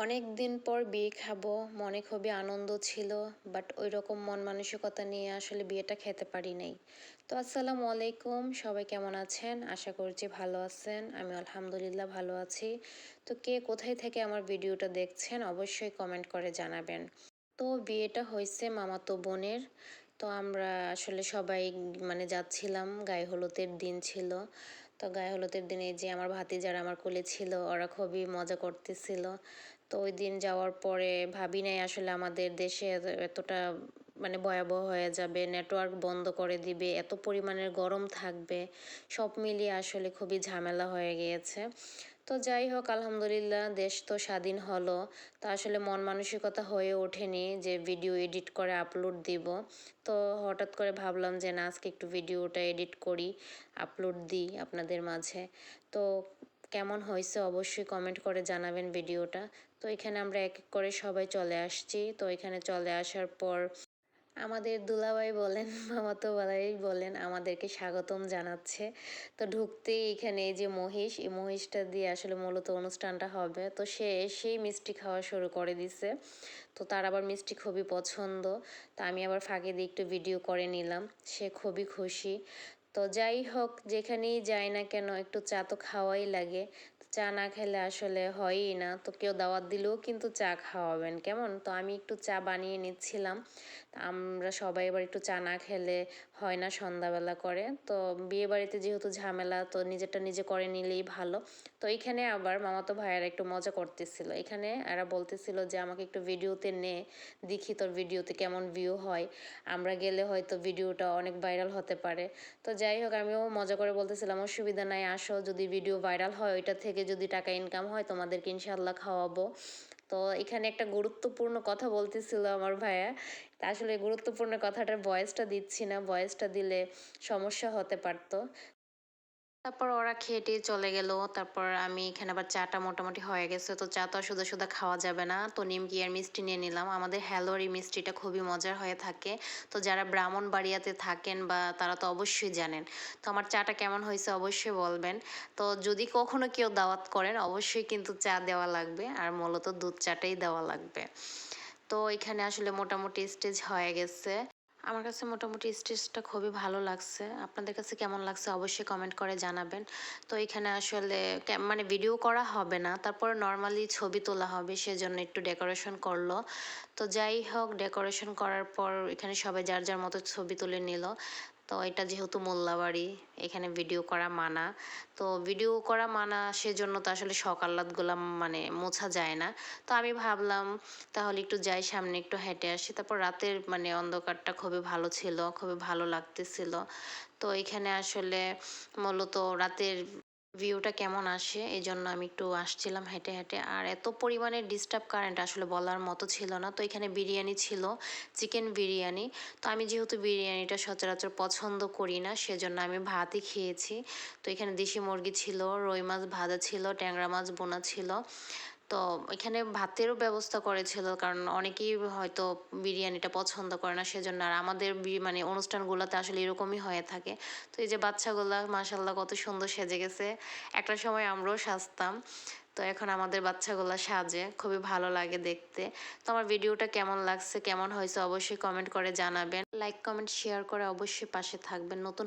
অনেক দিন পর বিয়ে খাব, মনে খুবই আনন্দ ছিল বাট ওই রকম মন মানসিকতা নিয়ে আসলে বিয়েটা খেতে পারি নাই। তো আসসালামু আলাইকুম, সবাই কেমন আছেন? আশা করছি ভালো আছেন আমি আলহামদুলিল্লাহ ভালো আছি। তো কে কোথায় থেকে আমার ভিডিওটা দেখছেন, অবশ্যই কমেন্ট করে জানাবেন। তো বিয়েটা হয়েছে মামাতো বোনের, তো আমরা আসলে সবাই মানে যাচ্ছিলাম, গায়ে হলুদের দিন ছিল। তো গায়ে হলুদের দিনে যে আমার ভাতি যারা আমার কোলে ছিল, ওরা খুবই মজা করতেছিল। তো ওই দিন যাওয়ার পরে ভাবি নাই আসলে আমাদের দেশে এতটা মানে ভয়াবহ হয়ে যাবে নেটওয়ার্ক বন্ধ করে দিবে, এত পরিমাণের গরম থাকবে, সব মিলিয়ে আসলে খুবই ঝামেলা হয়ে গিয়েছে। তো যাই হোক, আলহামদুলিল্লাহ দেশ তো স্বাধীন হলো। তা আসলে মন মানসিকতা হয়ে ওঠেনি যে ভিডিও এডিট করে আপলোড দিব। তো হঠাৎ করে ভাবলাম যে না, আজকে একটু ভিডিওটা এডিট করি, আপলোড দিই আপনাদের মাঝে। তো কেমন হয়েছে অবশ্যই কমেন্ট করে জানাবেন ভিডিওটা। তো এখানে আমরা এক এক করে সবাই চলে আসছি। তো এখানে চলে আসার পর আমাদের দুলাভাই বলেন, মামাতো বালাই বলেন, আমাদেরকে স্বাগতম জানাচ্ছে। তো ঢুকতেই এখানে এই যে মহিষ, এই মহিষটা দিয়ে আসলে মূলত অনুষ্ঠানটা হবে। তো সে এসেই মিষ্টি খাওয়া শুরু করে দিছে। তো তার আবার মিষ্টি খুবই পছন্দ। তা আমি আবার ফাঁকে দিয়ে একটু ভিডিও করে নিলাম। সে খুবই খুশি। তো যাই হোক, যেখানেই যাই না কেন একটু চা তো খাওয়াই লাগে। চা না খেলে আসলে হয়ই না। তো কেউ দাওয়াত দিলেও কিন্তু চা খাওয়াবেন, কেমন? তো আমি একটু চা বানিয়ে নিচ্ছিলাম। আমরা সবাই এবার একটু চা না খেলে হয় না সন্ধ্যাবেলা করে। তো বিয়ে বাড়িতে যেহেতু ঝামেলা, তো নিজেরটা নিজে করে নিলেই ভালো। তো এইখানে আবার মামাতো ভাইয়েরা একটু মজা করতেছিল। এখানে এরা বলতেছিল যে, আমাকে একটু ভিডিওতে নে, দেখি তোর ভিডিওতে কেমন ভিউ হয়। আমরা গেলে হয়তো ভিডিওটা অনেক ভাইরাল হতে পারে। তো যাই হোক, আমিও মজা করে বলতেছিলাম, অসুবিধা নাই, আসো। যদি ভিডিও ভাইরাল হয়, ওইটা থেকে যদি টাকা ইনকাম হয়, তোমাদেরকে ইনশাল্লাহ খাওয়াবো। তো এখানে একটা গুরুত্বপূর্ণ কথা বলতেছিল আমার ভাইয়া। আসলে গুরুত্বপূর্ণ কথাটার ভয়েসটা দিচ্ছি না। ভয়েসটা দিলে সমস্যা হতে পারতো। তারপর ওরা খেয়ে চলে গেল। তারপর আমি এখানে আবার চাটা মোটামুটি হয়ে গেছে। তো চা তো শুধু শুধু খাওয়া যাবে না। তো নিমকি আর মিষ্টি নিয়ে নিলাম। আমাদের হ্যালোর এই মিষ্টিটা খুবই মজার হয়ে থাকে। তো যারা ব্রাহ্মণবাড়িয়াতে থাকেন বা তারা তো অবশ্যই জানেন। তো আমার চাটা কেমন হয়েছে অবশ্যই বলবেন। তো যদি কখনো কেউ দাওয়াত করেন, অবশ্যই কিন্তু চা দেওয়া লাগবে। আর মূলত দুধ চাটাই দেওয়া লাগবে। তো এখানে আসলে মোটামুটি স্টেজ হয়ে গেছে। আমার কাছে মোটামুটি স্টেজটা খুবই ভালো লাগছে। আপনাদের কাছে কেমন লাগছে অবশ্যই কমেন্ট করে জানাবেন। তো এখানে আসলে মানে ভিডিও করা হবে না, তারপর নর্মালি ছবি তোলা হবে, সেজন্য একটু ডেকোরেশন করল। তো যাই হোক ডেকোরেশন করার পর এখানে সবাই যার যার মতো ছবি তুলে নিল। তো এটা যেহেতু মোল্লাবাড়ি, এখানে ভিডিও করা মানা। তো ভিডিও করা মানা সেজন্য তো আসলে সকালাতগুলো মানে মোছা যায় না। তো আমি ভাবলাম, তাহলে একটু যাই, সামনে একটু হেঁটে আসি। তারপর রাতের মানে অন্ধকারটা খুবই ভালো ছিল, খুবই ভালো লাগতেছিল। তো এখানে আসলে মূলত রাতের ভিউটা কেমন আসে? এই জন্য আমি একটু আসছিলাম হেঁটে হেঁটে। আর এত পরিমাণে ডিস্টার্ব কারেন্ট আসলে বলার মতো ছিল না। তো এখানে বিরিয়ানি ছিল চিকেন বিরিয়ানি। তো আমি যেহেতু বিরিয়ানিটা সচরাচর পছন্দ করি না, সেজন্য আমি ভাতই খেয়েছি। তো এখানে দেশি মুরগি ছিল, রুই মাছ ভাজা ছিল, ট্যাংরা মাছ বোনা ছিল। তো এখানে ভাতেরও ব্যবস্থা করেছিল, কারণ অনেকেই হয়তো বিরিয়ানিটা পছন্দ করে না, সেজন্য আর আমাদের মানে অনুষ্ঠানগুলোতে আসলে এরকমই হয়ে থাকে। তো এই যে বাচ্চাগুলা মাসাল্লাহ কত সুন্দর সেজে গেছে। একটা সময় আমরাও সাজতাম। তো এখন আমাদের বাচ্চাগুলো সাজে, খুবই ভালো লাগে দেখতে। তো আমার ভিডিওটা কেমন লাগছে, কেমন হয়েছে অবশ্যই কমেন্ট করে জানাবেন। লাইক, কমেন্ট, শেয়ার করে অবশ্যই পাশে থাকবেন। নতুন